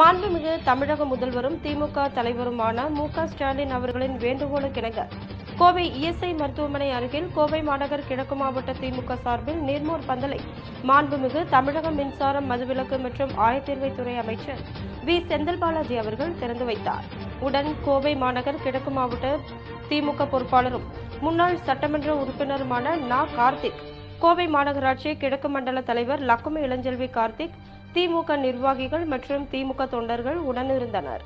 மாண்புமிகு தமிழக முதல்வரும் திமுக தலைவருமான மு க ஸ்டாலின் அவர்களின் வேண்டுகோளுக்கிணங்க. கோவை இஎஸ்ஐ மருத்துவமனை அருகில் கோவை மாநகர் கிழக்கு மாவட்ட திமுக சார்பில் நீர்மோர் பந்தலை. மாண்புமிகு தமிழக மின்சாரம் மதுவிலக்கு மற்றும் ஆயத்தீர்வைத்துறை அமைச்சர் வி. செந்தில் பாலாஜி அவர்கள் திறந்து வைத்தார். உடன் கோவை மாநகர் கிழக்கு மாவட்ட திமுக பொறுப்பாளரும் முன்னாள் சட்டமன்ற உறுப்பினருமான நா. கார்த்திக் கோவை மாநகராட்சி கிழக்கு மண்டல தலைவர் லக்குமி இளஞ்செல்வி கார்த்திக் திமுக நிர்வாகிகள் மற்றும் திமுக தொண்டர்கள் உடனிருந்தனர்.